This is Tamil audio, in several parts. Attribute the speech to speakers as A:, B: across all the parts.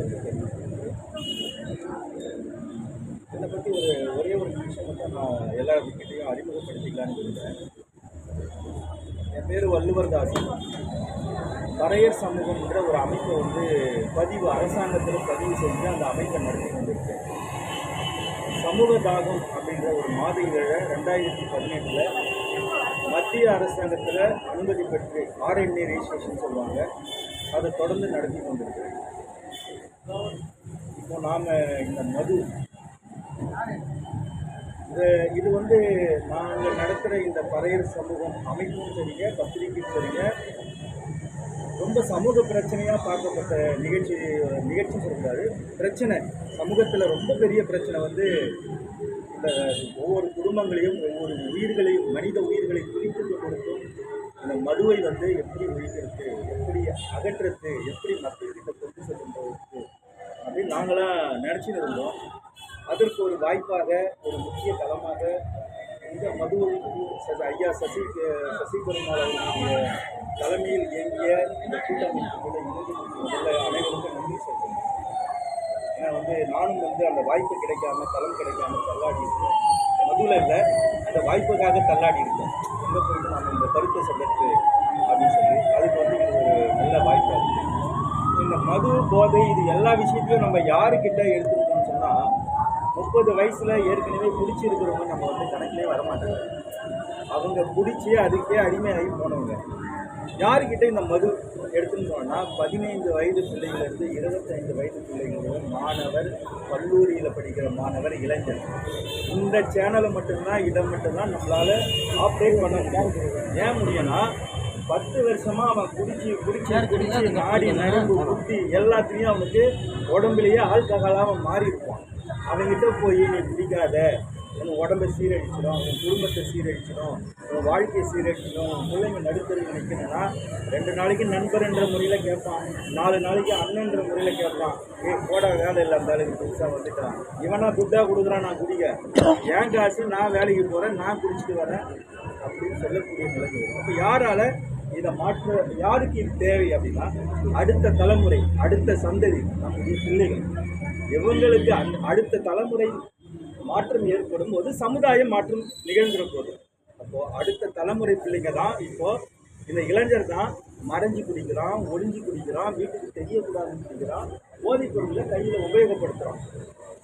A: மக்களுக்கு பற்றி ஒரு ஒரே ஒரு விஷயம் நான் எல்லா கிட்டையும் அறிமுகப்படுத்திக்கலான்னு விரும்புகிறேன் என் பேர் வள்ளுவர் தாசி வரையர் சமூகம்ன்ற ஒரு அமைப்பை வந்து பதிவு அரசாங்கத்தில் பதிவு செஞ்சு அந்த அமைப்பை நடத்தி வந்திருக்கேன் சமூக தாகம் அப்படின்ற ஒரு மாத இதழை ரெண்டாயிரத்தி பதினெட்டில் மத்திய அரசாங்கத்தில் அனுமதி பெற்று ஆர்என்ஏ ரிஜிஸ்ட்ரேஷன் சொல்லுவாங்க அதை தொடர்ந்து நடத்தி கொண்டிருக்கிறேன் இப்போ நாம் இந்த மது இது இது வந்து நாங்கள் நடத்துகிற இந்த பறையர் சமூகம் அமைப்பும் சரிங்க பத்திரிகையும் சரிங்க ரொம்ப சமூக பிரச்சனையாக பார்க்கப்பட்ட நிகழ்ச்சி நிகழ்ச்சி சொல்லக்கூடாது பிரச்சனை சமூகத்தில் ரொம்ப பெரிய பிரச்சனை வந்து இந்த ஒவ்வொரு குடும்பங்களையும் ஒவ்வொரு உயிர்களையும் மனித உயிர்களை குறிப்பிட்டு கொடுத்தும் இந்த மதுவை வந்து எப்படி ஒழிக்கிறது எப்படி அகற்றுறது எப்படி மக்கள் நாங்களாம் நினச்சின்னு இருந்தோம் அதற்கு ஒரு வாய்ப்பாக ஒரு முக்கிய தளமாக இந்த மது ஐயா சசி சசிகுமார் அவர்களுடைய தலைமையில் இயங்கிய இந்த கூட்டமைப்புகளை அனைவருக்கும் நன்றி சொல்கிறேன் ஏன்னா வந்து நானும் வந்து அந்த வாய்ப்பு கிடைக்காம தளம் கிடைக்காம தள்ளாடி இருக்கேன் மதுவில் இல்லை அந்த வாய்ப்புக்காக தள்ளாடி இருக்கேன் எங்கே போயிட்டு நான் இந்த கருத்தை சொல்லட்டு அப்படின்னு சொல்லி அதுக்கு வந்து ஒரு நல்ல வாய்ப்பாக இருக்குது இந்த மது போதை இது எல்லா விஷயத்தையும் நம்ம யாருக்கிட்ட எடுத்துருக்கோம்னு சொன்னால் முப்பது வயசில் ஏற்கனவே பிடிச்சிருக்கிறவங்க நம்ம வந்து கணக்கிலே வரமாட்டாங்க அவங்க பிடிச்சி அதுக்கே அடிமையாகி போனவங்க யாருக்கிட்ட இந்த மது எடுத்துருந்தோம்னா பதினைந்து வயது பிள்ளைங்கள்லேருந்து இருபத்தைந்து வயது பிள்ளைங்களும் மாணவர் கல்லூரியில் படிக்கிற மாணவர் இளைஞர் இந்த சேனலை மட்டும்தான் இதை மட்டும்தான் நம்மளால் ஆப்ரேட் பண்ண ஏன் முடியும்னா பத்து வருஷமா அவன் குடிச்சு குடிச்சு குடிச்சு நாடி நரம்பு குத்தி எல்லாத்துலேயும் அவனுக்கு உடம்புலேயே ஆல்கஹாலாக மாறி இருப்பான் அவன்கிட்ட போய் நீ குடிக்காத உன் உடம்பை சீரழிச்சிடும் உன் குடும்பத்தை சீரழிச்சிடும் உன் வாழ்க்கையை சீரழிச்சிடும் உன் பிள்ளைங்க நடுத்தருக்கு நினைக்கணும்னா ரெண்டு நாளைக்கு நண்பர்ன்ற முறையில் கேட்பான் நாலு நாளைக்கு அண்ணன்ற முறையில் கேட்பான் ஏ போடா வேலை இல்லை அந்த அளவுக்கு புதுசாக வந்துட்டான் இவனா துட்டாக கொடுக்குறான் நான் குடிக்க என் காசு நான் வேலைக்கு போகிறேன் நான் குடிச்சிட்டு வரேன் அப்படின்னு சொல்லக்கூடிய நிலைமை அப்போ யாரால் இதை மாற்ற யாருக்கு இது தேவை அப்படின்னா அடுத்த தலைமுறை அடுத்த சந்ததி நம்முடைய பிள்ளைகள் இவங்களுக்கு அந் அடுத்த தலைமுறை மாற்றம் ஏற்படும் போது சமுதாய மாற்றம் நிகழ்ந்துற போது அப்போது அடுத்த தலைமுறை பிள்ளைங்க தான் இப்போது இந்த இளைஞர் தான் மறைஞ்சு குடிக்கிறான் ஒழிஞ்சு குடிக்கிறான் வீட்டுக்கு தெரியக்கூடாதுன்னு குடிக்கிறான் போதைப் பொருளை கையில் உபயோகப்படுத்துகிறான்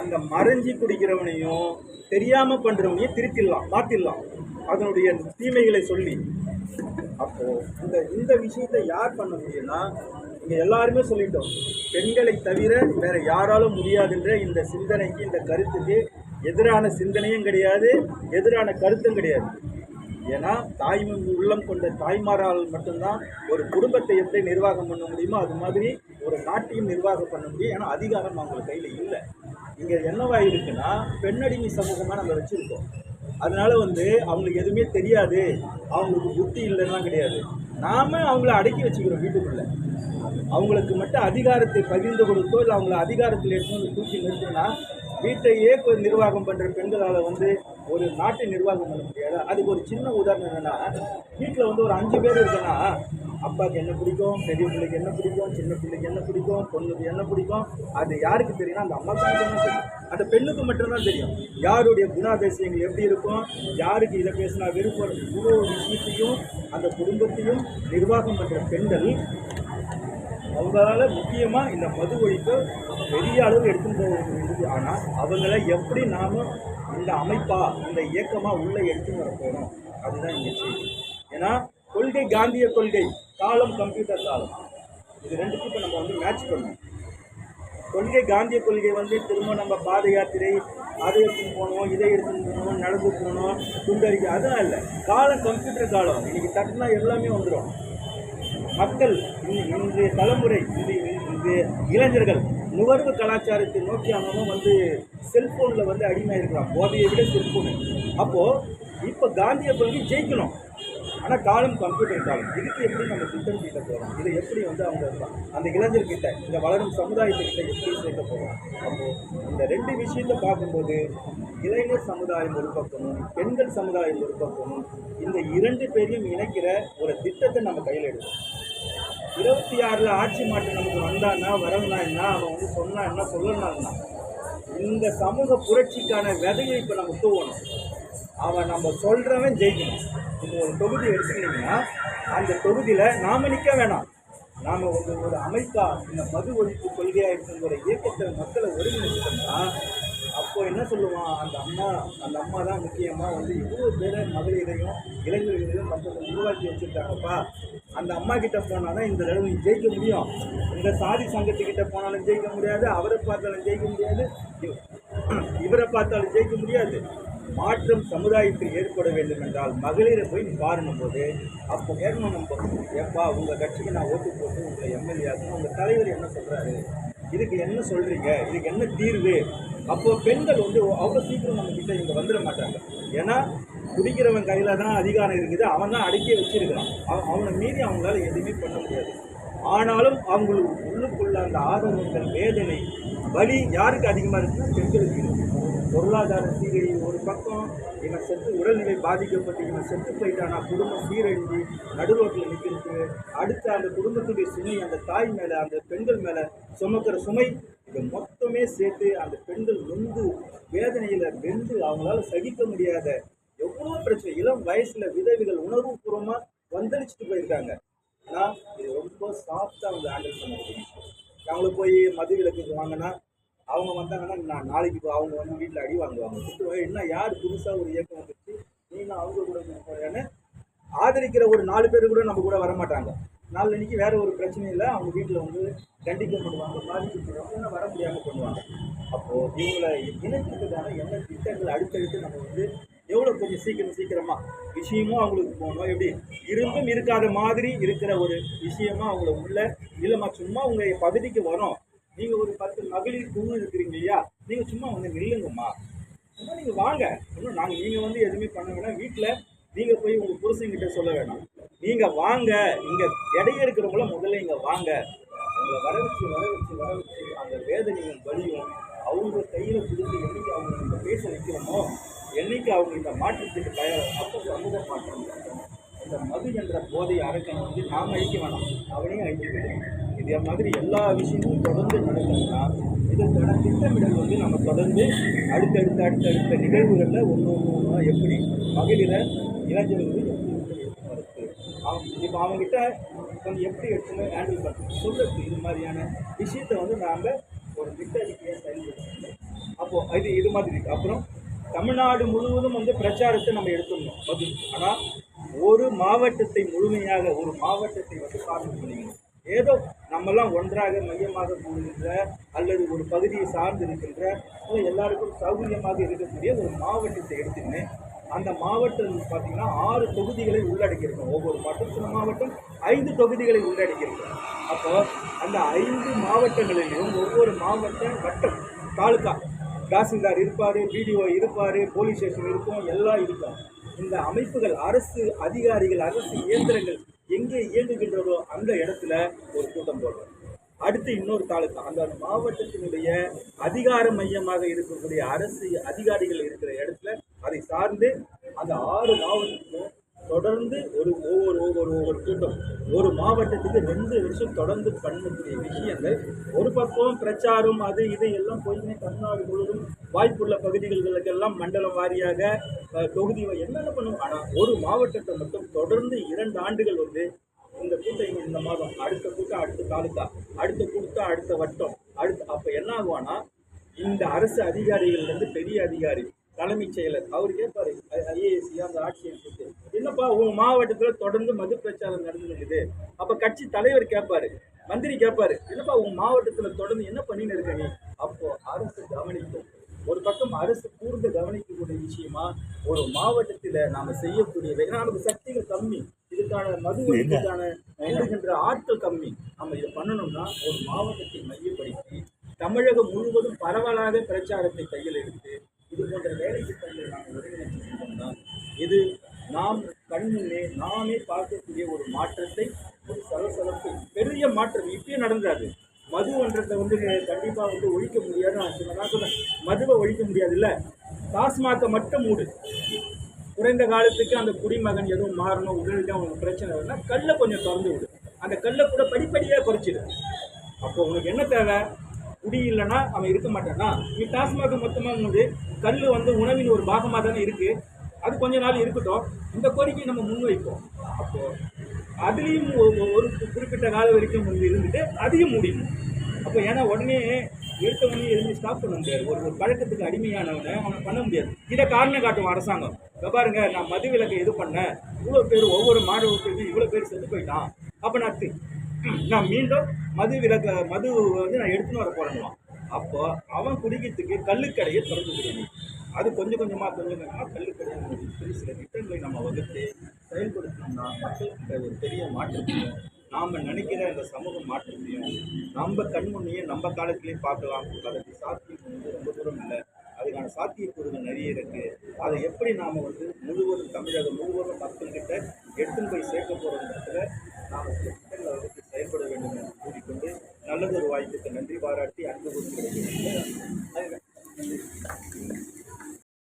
A: அந்த மறைஞ்சி குடிக்கிறவனையும் தெரியாமல் பண்ணுறவனையும் திருத்திடலாம் மாற்றிடலாம் அதனுடைய தீமைகளை சொல்லி இந்த இந்த விஷயத்தை யார் பண்ண முடியும்னா நீங்கள் எல்லாருமே சொல்லிட்டோம் பெண்களை தவிர வேறு யாராலும் முடியாதுன்ற இந்த சிந்தனைக்கு இந்த கருத்துக்கு எதிரான சிந்தனையும் கிடையாது எதிரான கருத்தும் கிடையாது ஏன்னா தாய் உள்ளம் கொண்ட தாய்மாரால் மட்டும்தான் ஒரு குடும்பத்தை எப்படி நிர்வாகம் பண்ண முடியுமோ அது மாதிரி ஒரு நாட்டையும் நிர்வாகம் பண்ண முடியும் ஏன்னா அதிகாரம் அவங்க கையில் இல்லை இங்கே என்னவாக இருக்குன்னா பெண்ணடிமை சமூகமாக நம்ம வச்சுருக்கோம் அதனால் வந்து அவங்களுக்கு எதுவுமே தெரியாது அவங்களுக்கு புத்தி இல்லைன்னா கிடையாது நாம அவங்கள அடக்கி வச்சுக்கிறோம் வீட்டுக்குள்ளே அவங்களுக்கு மட்டும் அதிகாரத்தை பகிர்ந்து கொடுத்தோ இல்லை அவங்கள அதிகாரத்தில் எடுத்து தூக்கி நிறுத்தினா வீட்டையே நிர்வாகம் பண்ணுற பெண்களால் வந்து ஒரு நாட்டை நிர்வாகம் பண்ண முடியாது அதுக்கு ஒரு சின்ன உதாரணம் என்னென்னா வீட்டில் வந்து ஒரு அஞ்சு பேர் இருக்குன்னா அப்பாவுக்கு என்ன பிடிக்கும் பெரிய பிள்ளைக்கு என்ன பிடிக்கும் சின்ன பிள்ளைக்கு என்ன பிடிக்கும் பொண்ணுக்கு என்ன பிடிக்கும் அது யாருக்கு தெரியும்னா அந்த அம்மா தான் தெரியும் அந்த பெண்ணுக்கு மட்டும்தான் தெரியும் யாருடைய குணாதேசியங்கள் எப்படி இருக்கும் யாருக்கு இதை பேசினா விருப்பம் இவ்வளோ விஷயத்தையும் அந்த குடும்பத்தையும் நிர்வாகம் பண்ணுற பெண்கள் அவங்களால முக்கியமாக இந்த மது ஒழிப்பு பெரிய அளவு எடுத்துன்னு போகிறது ஆனால் அவங்கள எப்படி நாம் இந்த அமைப்பாக இந்த இயக்கமாக உள்ளே எடுத்துன்னு வர போகிறோம் அதுதான் இங்கே செய்தி ஏன்னா கொள்கை காந்திய கொள்கை காலம் கம்ப்யூட்டர் காலம் இது ரெண்டுக்கும் இப்போ நம்ம வந்து மேட்ச் பண்ணணும் கொள்கை காந்திய கொள்கை வந்து திரும்ப நம்ம பாத யாத்திரை அதை எடுத்துன்னு போகணும் இதை எடுத்துட்டு போகணும் நடந்து போகணும் துண்டறிக்கை அதெல்லாம் இல்லை காலம் கம்ப்யூட்டர் காலம் இன்றைக்கி தட்டுனா எல்லாமே வந்துடும் மக்கள் இன்றைய தலைமுறை இந்த இளைஞர்கள் நுகர்வு கலாச்சாரத்தை நோக்கி வந்து செல்ஃபோனில் வந்து அடிமையாக இருக்கிறான் போதையை விட செல்ஃபோனு அப்போது இப்போ காந்திய கொள்கை ஜெயிக்கணும் ஆனால் காலம் கம்ப்யூட்டர் காலம் இதுக்கு எப்படி நம்ம திட்டம் கிட்ட போகிறோம் இதை எப்படி வந்து அவங்க அந்த இளைஞர்கிட்ட இந்த வளரும் சமுதாயத்துக்கிட்ட எப்படி சேர்க்க போகிறோம் அப்போ இந்த ரெண்டு விஷயத்த பார்க்கும்போது இளைஞர் சமுதாயம் ஒரு பக்கமும் பெண்கள் சமுதாயம் ஒரு பக்கமும் இந்த இரண்டு பேரையும் இணைக்கிற ஒரு திட்டத்தை நம்ம கையில் எடுக்கணும் இருபத்தி ஆறில் ஆட்சி மாற்றம் நமக்கு வந்தான்னா வரவுனா என்ன அவன் வந்து சொன்னான்னா என்ன சொல்லணும்னா இந்த சமூக புரட்சிக்கான விதையை இப்போ நம்ம தூவணும் அவன் நம்ம சொல்கிறவன் ஜெயிக்கணும் இப்போ ஒரு தொகுதி எடுத்துக்கிட்டிங்கன்னா அந்த தொகுதியில் நாம் நிற்க வேணாம் நாம் ஒரு ஒரு அமைப்பாக இந்த மது ஒழிப்பு கொள்கையாக இருக்குங்கிற இயக்கத்தை மக்களை ஒருங்கிணைச்சிட்டோம்னா அப்போ என்ன சொல்லுவான் அந்த அம்மா அந்த அம்மா தான் முக்கியமாக வந்து இவ்வளோ பேரை மகளிரையும் இளைஞர்களையும் மக்களை உருவாக்கி வச்சுருக்காங்கப்பா அந்த அம்மா கிட்ட போனால் தான் இந்த அளவு ஜெயிக்க முடியும் இந்த சாதி சங்கத்துக்கிட்ட போனாலும் ஜெயிக்க முடியாது அவரை பார்த்தாலும் ஜெயிக்க முடியாது இவரை பார்த்தாலும் ஜெயிக்க முடியாது மாற்றம் சமுதாயத்தில் ஏற்பட வேண்டும் என்றால் மகளிரை போய் பாருணும் போது அப்போ ஏறணும் நம்ம எப்பா உங்கள் கட்சிக்கு நான் ஓட்டு போட்டு உங்களை எம்எல்ஏ உங்கள் தலைவர் என்ன சொல்கிறாரு இதுக்கு என்ன சொல்கிறீங்க இதுக்கு என்ன தீர்வு அப்போது பெண்கள் வந்து அவ்வளோ சீக்கிரம் நம்மக்கிட்ட இங்கே வந்துட மாட்டாங்க ஏன்னா குடிக்கிறவன் கையில் தான் அதிகாரம் இருக்குது அவன் தான் அடக்கி வச்சிருக்கிறான் அவனை மீறி அவங்களால எதுவுமே பண்ண முடியாது ஆனாலும் அவங்களுக்கு உள்ளுக்குள்ள அந்த ஆதங்கங்கள் வேதனை வலி யாருக்கு அதிகமாக இருக்குன்னா பெண்களுக்கு பொருளாதார சீரழி ஒரு பக்கம் இவன் செத்து உடல்நிலை பாதிக்கப்பட்டு இவன் செத்து போயிட்டான் குடும்பம் சீரழிஞ்சு நடுரோட்டில் நிற்கிறது அடுத்த அந்த குடும்பத்துடைய சுமை அந்த தாய் மேலே அந்த பெண்கள் மேலே சுமக்கிற சுமை இதை மொத்தமே சேர்த்து அந்த பெண்கள் நொந்து வேதனையில் வெந்து அவங்களால சகிக்க முடியாத எவ்வளோ பிரச்சனை இளம் வயசில் விதவிகள் உணர்வுபூர்வமாக வந்தளிச்சுட்டு போயிருக்காங்க ஏன்னா இது ரொம்ப சாஃப்டாக அவங்க ஹேண்டில் பண்ணுறது அவங்கள போய் மது விளக்குக்கு வாங்கினா அவங்க வந்தாங்கன்னா நான் நாளைக்கு இப்போ அவங்க வந்து வீட்டில் அடி வாங்குவாங்க திட்டுவாங்க என்ன யார் புதுசாக ஒரு இயக்கம் வந்துச்சு நீங்கள் அவங்க கூட போகிறேன்னு ஆதரிக்கிற ஒரு நாலு பேர் கூட நம்ம கூட வரமாட்டாங்க நாலனைக்கு வேறு ஒரு இல்லை அவங்க வீட்டில் வந்து கண்டிக்கப்படுவாங்க பாதிக்கப்படுவாங்க வர முடியாமல் பண்ணுவாங்க அப்போது இவங்களை இணைக்கிறதுக்கான என்ன திட்டங்கள் அடுத்தடுத்து நம்ம வந்து எவ்வளோ கொஞ்சம் சீக்கிரம் சீக்கிரமாக விஷயமும் அவங்களுக்கு போகணும் எப்படி இருந்தும் இருக்காத மாதிரி இருக்கிற ஒரு விஷயமா அவங்கள உள்ள இல்லைம்மா சும்மா உங்கள் பகுதிக்கு வரோம் நீங்கள் ஒரு பத்து மகளிர் குழு இருக்கிறீங்க இல்லையா நீங்கள் சும்மா வந்து நில்லுங்கம்மா சும்மா நீங்கள் வாங்க இன்னும் நாங்கள் நீங்கள் வந்து எதுவுமே பண்ண வேணாம் வீட்டில் நீங்கள் போய் உங்கள் புருஷங்கிட்ட சொல்ல வேணாம் நீங்கள் வாங்க இங்கே இடையே இருக்கிறவங்கள முதல்ல இங்கே வாங்க அவங்க வர வச்சு வர வச்சு வர வச்சு அந்த வேதனையும் வலியும் அவங்க கையில் கொடுத்து எப்படி அவங்க பேச வைக்கிறோமோ என்னைக்கு அவங்க இந்த மாற்றத்துக்கு தய அப்போ சமூக மாற்றம் இந்த மது என்ற போதை அரக்கனை வந்து நாம் அழிக்க வேணாம் அவனையும் அழிக்கணும் இதே மாதிரி எல்லா விஷயமும் தொடர்ந்து நடக்கணும்னா இதற்கான திட்டமிடல் வந்து நம்ம தொடர்ந்து அடுத்தடுத்த அடுத்தடுத்த நிகழ்வுகளில் ஒன்று ஒன்று ஒன்றா எப்படி மகளிர இளைஞர்களுக்கு எப்படி எப்படி இப்போ அவங்ககிட்ட கொஞ்சம் எப்படி எடுத்துன்னு ஹேண்டில் பண்ணணும் சொல்லுறது இது மாதிரியான விஷயத்தை வந்து நாங்கள் ஒரு திட்ட திட்டறிக்கையாக செயல்படுத்தணும் அப்போது இது இது மாதிரி இருக்குது அப்புறம் தமிழ்நாடு முழுவதும் வந்து பிரச்சாரத்தை நம்ம எடுத்துள்ளோம் ஆனால் ஒரு மாவட்டத்தை முழுமையாக ஒரு மாவட்டத்தை வந்து பார்க்க முடியும் ஏதோ நம்மெல்லாம் ஒன்றாக மையமாக கூடுகின்ற அல்லது ஒரு பகுதியை சார்ந்து இருக்கின்ற எல்லாருக்கும் சௌகரியமாக இருக்கக்கூடிய ஒரு மாவட்டத்தை எடுத்துக்கின்னு அந்த மாவட்டம் பார்த்தீங்கன்னா ஆறு தொகுதிகளை உள்ளடக்கியிருக்கோம் ஒவ்வொரு மாவட்டம் சில மாவட்டம் ஐந்து தொகுதிகளை உள்ளடக்கியிருக்கோம் அப்போது அந்த ஐந்து மாவட்டங்களிலும் ஒவ்வொரு மாவட்ட வட்டம் தாலுக்கா தாசில்தார் இருப்பார் பிடிஓ இருப்பார் போலீஸ் ஸ்டேஷன் இருக்கும் எல்லாம் இருக்கும் இந்த அமைப்புகள் அரசு அதிகாரிகள் அரசு இயந்திரங்கள் எங்கே இயங்குகின்றதோ அந்த இடத்துல ஒரு கூட்டம் போடுறோம் அடுத்து இன்னொரு தாலுக்கா அந்த மாவட்டத்தினுடைய அதிகார மையமாக இருக்கக்கூடிய அரசு அதிகாரிகள் இருக்கிற இடத்துல அதை சார்ந்து அந்த ஆறு மாவட்டத்திலும் தொடர்ந்து ஒரு ஒவ்வொரு ஒவ்வொரு ஒவ்வொரு கூட்டம் ஒரு மாவட்டத்துக்கு ரெண்டு வருஷம் தொடர்ந்து பண்ணக்கூடிய விஷயங்கள் ஒரு பக்கம் பிரச்சாரம் அது இதை எல்லாம் போயுமே தமிழ்நாடு முழுவதும் வாய்ப்புள்ள பகுதிகளுக்கெல்லாம் மண்டலம் வாரியாக தொகுதி என்னென்ன பண்ணும் ஆனால் ஒரு மாவட்டத்தை மட்டும் தொடர்ந்து இரண்டு ஆண்டுகள் வந்து இந்த கூட்டம் இந்த மாதம் அடுத்த கூட்டம் அடுத்த தாலுக்கா அடுத்த கூட்டம் அடுத்த வட்டம் அடுத்த அப்போ என்ன ஆகுவானா இந்த அரசு அதிகாரிகள்லேருந்து பெரிய அதிகாரி தலைமைச் செயலர் அவர் கேட்பார் ஐஏஎஸ்சி அந்த ஆட்சியை என்னப்பா உங்க மாவட்டத்தில் தொடர்ந்து மது பிரச்சாரம் நடந்துருக்குது அப்போ கட்சி தலைவர் கேட்பாரு மந்திரி கேட்பாரு என்னப்பா உங்க மாவட்டத்தில் தொடர்ந்து என்ன பண்ணின்னு இருக்க நீ அப்போ அரசு கவனிக்கும் ஒரு பக்கம் அரசு கூர்ந்து கவனிக்கக்கூடிய விஷயமா ஒரு மாவட்டத்தில் நாம செய்யக்கூடிய வெகுநாடு சக்திகள் கம்மி இதுக்கான மது ஆட்கள் கம்மி நம்ம இதை பண்ணணும்னா ஒரு மாவட்டத்தை மையப்படுத்தி தமிழகம் முழுவதும் பரவலாக பிரச்சாரத்தை கையில் எடுத்து இது போன்ற வேலை திட்டங்களை நாங்கள் ஒருங்கிணைச்சிருந்தோம்னா இது நாம் கண்ணிலே நாமே பார்க்கக்கூடிய ஒரு மாற்றத்தை ஒரு சலசலப்பு பெரிய மாற்றம் இப்பயே நடந்தாது மது மதுன்றதை வந்து கண்டிப்பாக வந்து ஒழிக்க முடியாது நான் சொன்னேன் மதுவை ஒழிக்க முடியாதுல்ல டாஸ்மாகை மட்டும் மூடு குறைந்த காலத்துக்கு அந்த குடிமகன் எதுவும் மாறணும் உடல்கிட்ட அவனுக்கு பிரச்சனை வரும்னா கல்லை கொஞ்சம் திறந்து விடு அந்த கல்லை கூட படிப்படியாக குறைச்சிடு அப்போ உனக்கு என்ன தேவை குடி இல்லைன்னா அவன் இருக்க மாட்டானா நீ டாஸ்மாக மொத்தமாக கல் வந்து உணவின் ஒரு பாகமாக தானே இருக்குது அது கொஞ்ச நாள் இருக்கட்டும் இந்த கோரிக்கை நம்ம முன்வைப்போம் அப்போது அதுலேயும் ஒரு குறிப்பிட்ட கால வரைக்கும் வந்து இருந்துட்டு அதையும் முடியும் அப்போ ஏன்னா உடனே எடுத்த உடனே எழுந்து ஸ்டாப் பண்ண முடியாது ஒரு ஒரு பழக்கத்துக்கு அடிமையானவனை அவனை பண்ண முடியாது இதை காரணம் காட்டும் அரசாங்கம் இப்போ பாருங்க நான் மது விலக்கை இது பண்ணேன் இவ்வளோ பேர் ஒவ்வொரு மாணவர்களுக்கும் இவ்வளோ பேர் செத்து போயிட்டான் அப்போ நான் நான் மீண்டும் மது விலக்க மது வந்து நான் எடுத்துன்னு வர போகிறேன்னுவான் அப்போ அவன் குடிக்கிறதுக்கு கல்லுக்கடையை திறந்து கொடுக்கணும் அது கொஞ்சம் கொஞ்சமாக கொஞ்சம் கொஞ்சமாக கல்லுக்கடையாக சொல்லி சில திட்டங்களை நம்ம வகுத்து செயல்படுத்தணும்னா மக்களுக்கு ஒரு பெரிய மாற்றத்தையும் நாம் நினைக்கிற அந்த சமூகம் மாற்றத்தையும் நம்ம கண்முன்னையும் நம்ம காலத்திலையும் பார்க்கலாம் அதற்கு சாத்தியம் வந்து ரொம்ப தூரம் இல்லை அதுக்கான சாத்தியக்கூறுகள் நிறைய இருக்குது அதை எப்படி நாம் வந்து முழுவதும் தமிழகம் முழுவதும் மக்கள்கிட்ட எடுத்துன்னு போய் சேர்க்க போகிற இடத்துல நாம் சில திட்டங்களை வந்து செயல்பட வேண்டும் என்று கூறிக்கொண்டு நல்லதொரு வாய்ப்புக்கு நன்றி பாராட்டி அன்பு கொடுத்து கிடைக்கிறது